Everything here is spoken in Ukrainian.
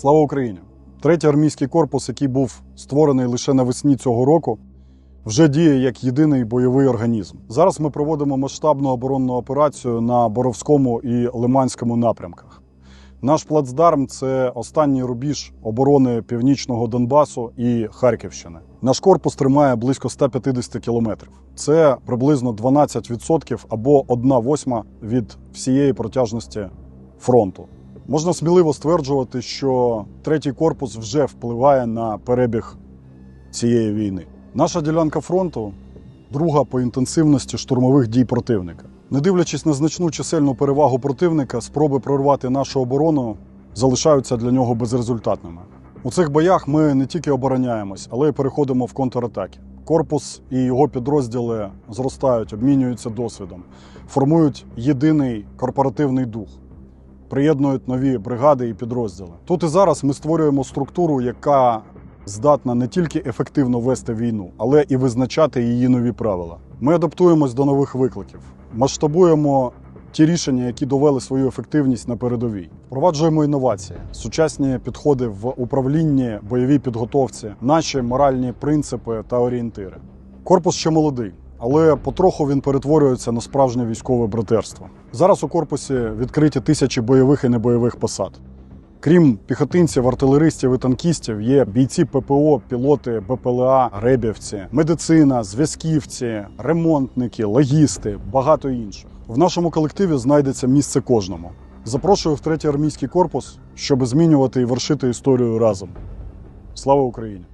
Слава Україні! Третій армійський корпус, який був створений лише навесні цього року, вже діє як єдиний бойовий організм. Зараз ми проводимо масштабну оборонну операцію на Боровському і Лиманському напрямках. Наш плацдарм це останній рубіж оборони північного Донбасу і Харківщини. Наш корпус тримає близько 150 кілометрів. Це приблизно 12% або 1 восьма від всієї протяжності фронту. Можна сміливо стверджувати, що третій корпус вже впливає на перебіг цієї війни. Наша ділянка фронту друга по інтенсивності штурмових дій противника. Не дивлячись на значну чисельну перевагу противника, спроби прорвати нашу оборону залишаються для нього безрезультатними. У цих боях ми не тільки обороняємось, але й переходимо в контратаки. Корпус і його підрозділи зростають, обмінюються досвідом, формують єдиний корпоративний дух приєднують нові бригади і підрозділи. Тут і зараз ми створюємо структуру, яка здатна не тільки ефективно вести війну, але і визначати її нові правила. Ми адаптуємось до нових викликів, масштабуємо ті рішення, які довели свою ефективність на передовій. Впроваджуємо інновації, сучасні підходи в управлінні, бойовій підготовці, наші моральні принципи та орієнтири. Корпус ще молодий, але потроху він перетворюється на справжнє військове братерство. Зараз у корпусі відкриті тисячі бойових і небойових посад. Крім піхотинців, артилеристів і танкістів, є бійці ППО, пілоти БПЛА, ребівці, медицина, зв'язківці, ремонтники, логісти, багато інших. В нашому колективі знайдеться місце кожному. Запрошую в третій армійський корпус, щоб змінювати і вершити історію разом. Слава Україні!